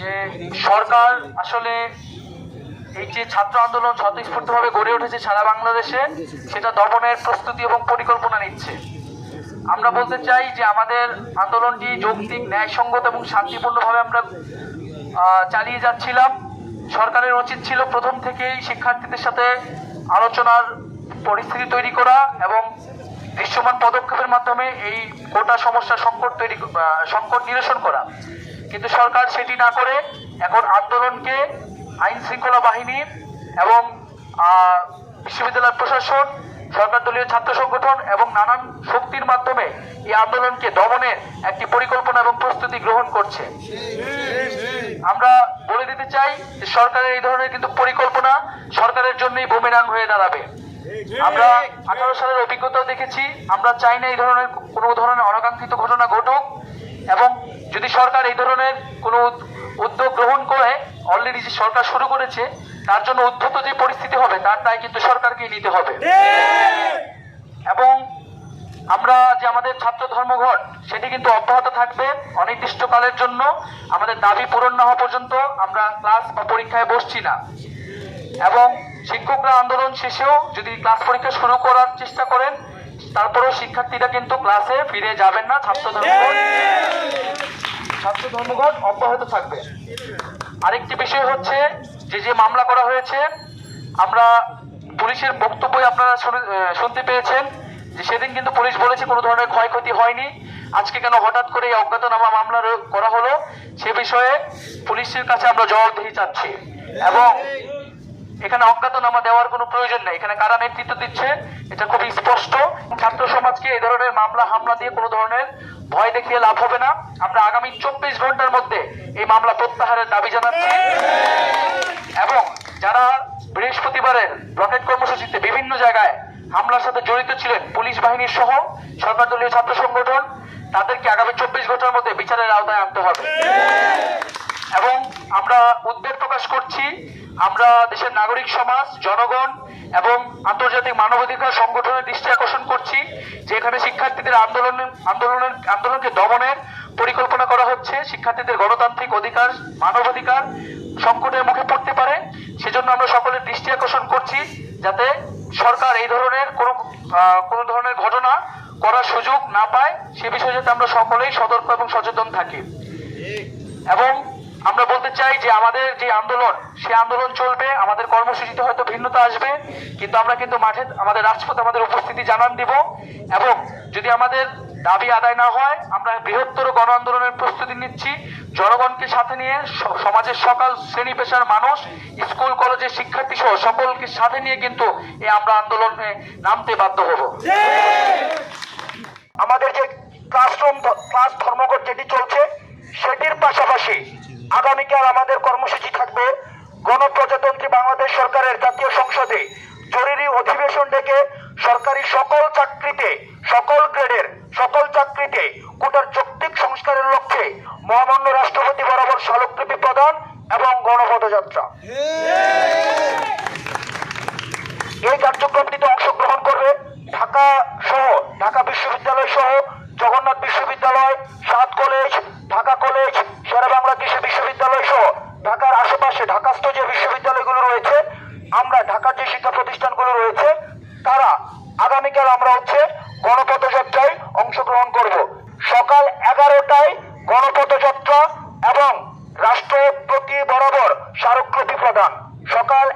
যে সরকার আসলে এই যে ছাত্র আন্দোলন স্বতঃস্ফূর্তভাবে গড়ে উঠেছে সারা বাংলাদেশে, সেটা দমনের প্রস্তুতি এবং পরিকল্পনা নিচ্ছে। আমরা বলতে চাই যে আমাদের আন্দোলনটি যৌক্তিক, ন্যায়সঙ্গত এবং শান্তিপূর্ণভাবে আমরা চালিয়ে যাচ্ছিলাম। সরকারের উচিত ছিল প্রথম থেকেই শিক্ষার্থীদের সাথে আলোচনার পরিস্থিতি তৈরি করা এবং দৃশ্যমান পদক্ষেপের মাধ্যমে এই গোটা সমস্যার সংকট তৈরি সংকট নিরসন করা। কিন্তু সরকার সেটি না করে এখন আন্দোলনকে আইন শৃঙ্খলা বাহিনী এবং বিশ্ববিদ্যালয় প্রশাসন, সরকার দলীয় ছাত্র সংগঠন এবং নানান শক্তির মাধ্যমে এই আন্দোলনকে দমনের একটি পরিকল্পনা এবং প্রস্তুতি গ্রহণ করছে। আমরা বলে দিতে চাই যে সরকারের এই ধরনের কিন্তু পরিকল্পনা সরকারের জন্যই বুমেরাং হয়ে দাঁড়াবে। আমরা আঠারো সালের অভিজ্ঞতা দেখেছি, আমরা চাই না এই ধরনের কোনো ধরনের অনাকাঙ্ক্ষিত ঘটনা ঘটুক। যদি সরকার এই ধরনের কোনো উদ- উদ্যোগ গ্রহণ করে অলরেডি যে সরকার শুরু করেছে, তার জন্য উদ্ধত যে পরিস্থিতি হবে, তার দায় কিন্তু সরকারকেই নিতে হবে। এবং আমরা যে আমাদের ছাত্র ধর্মঘট, সেটি কিন্তু অব্যাহত থাকবে অনির্দিষ্টকালের জন্য। আমাদের দাবি পূরণ না হওয়া পর্যন্ত আমরা ক্লাস বা পরীক্ষায় বসছি না। এবং শিক্ষকরা আন্দোলন শেষেও যদি ক্লাস পরীক্ষা শুরু করার চেষ্টা করেন, তারপরেও শিক্ষার্থীরা কিন্তু ক্লাসে ফিরে যাবেন না ছাত্র ধর্মঘট। ছাত্র ধর্মঘট অব্যাহত থাকবে। আরেকটি বিষয় হচ্ছে, যে যে মামলা করা হয়েছে, আমরা পুলিশের বক্তব্য আপনারা শুনতে পেয়েছেন, যে সেদিন কিন্তু পুলিশ বলেছে কোনো ধরনের ক্ষয়ক্ষতি হয়নি। আজকে কেন হঠাৎ করে এই অজ্ঞাতনামা মামলা করা হলো, সে বিষয়ে পুলিশের কাছে আমরা জবাবদিহি চাচ্ছি। এবং এখানে অজ্ঞাতনামা দেওয়ার কোনো প্রয়োজন নেই। এখানে কারা নেতৃত্ব দিচ্ছে, এটা খুবই স্পষ্ট। ছাত্র সমাজকে এই ধরনের মামলা, হামলা দিয়ে কোনো ধরনের ভয় দেখিয়ে লাভ হবে না। আমরা আগামী চব্বিশ ঘণ্টার মধ্যে এই মামলা প্রত্যাহারের দাবি জানাচ্ছি। এবং যারা বৃহস্পতিবারের রকেট কর্মসূচিতে বিভিন্ন জায়গায় হামলার সাথে জড়িত ছিলেন, পুলিশ বাহিনীর সহ সরকার দলীয় ছাত্র সংগঠন, তাদেরকে আগামী চব্বিশ ঘণ্টার মধ্যে বিচারের আওতায় আনতে হবে এবং আমরা উদ্বেগ প্রকাশ করছি আমরা দেশের নাগরিক সমাজ, জনগণ এবং আন্তর্জাতিক মানবাধিকার সংগঠনের দৃষ্টি আকর্ষণ করছি যে এখানে শিক্ষার্থীদের আন্দোলন, আন্দোলনের, আন্দোলনকে দমনের পরিকল্পনা করা হচ্ছে। শিক্ষার্থীদের গণতান্ত্রিক অধিকার, মানবাধিকার সংকটের মুখে পড়তে পারে। সেজন্য আমরা সকলের দৃষ্টি আকর্ষণ করছি, যাতে সরকার এই ধরনের কোনো কোনো ধরনের ঘটনা করার সুযোগ না পায়। সে বিষয়ে যাতে আমরা সকলেই সতর্ক এবং সচেতন থাকি। এবং আমরা বলতে চাই যে আমাদের যে আন্দোলন সে আন্দোলন চলবে, আমাদের কর্মসূচিতে হয়তো ভিন্নতা আসবে, কিন্তু আমরা কিন্তু মাঠে, আমাদের রাজপথে, আমাদের উপস্থিতি জানান দিব এবং যদি আমাদের দাবি আদায় না হয়, আমরা বৃহত্তর গণ আন্দোলনের প্রস্তুতি নিচ্ছি। জনগণকে সাথে নিয়ে সমাজের সকল শ্রেণি পেশার মানুষ, স্কুল কলেজের শিক্ষার্থী সহ সকলকে সাথে নিয়ে কিন্তু এই আমরা আন্দোলনে নামতে বাধ্য হব। আমাদের যে ক্লাসরুম, ক্লাস ধর্মঘট যেটি চলছে, সেটির পাশাপাশি আগামীকাল আমাদের কর্মসূচি থাকবে। গণপ্রজাতন্ত্রী বাংলাদেশ সরকারের জাতীয় সংসদে জরুরি অধিবেশন ডেকে সরকারি সকল চাকরিতে, সকল গ্রেডের, সকল চাকরিতে কোটার যৌক্তিক সংস্কারের লক্ষ্যে মহামান্য রাষ্ট্রপতি বরাবর স্মারকলিপি প্রদান এবং গণপদযাত্রা। এই কার্যক্রমটিতে অংশগ্রহণ করবে ঢাকা সহ, ঢাকা বিশ্ববিদ্যালয় সহ ঢাকার যে শিক্ষা প্রতিষ্ঠানগুলো রয়েছে, তারা আগামীকাল আমরা হচ্ছে গণপথযাত্রায় অংশগ্রহণ করব। সকাল এগারোটায় গণপথযাত্রা এবং রাষ্ট্রপতি বরাবর স্মারকলিপি প্রদান সকাল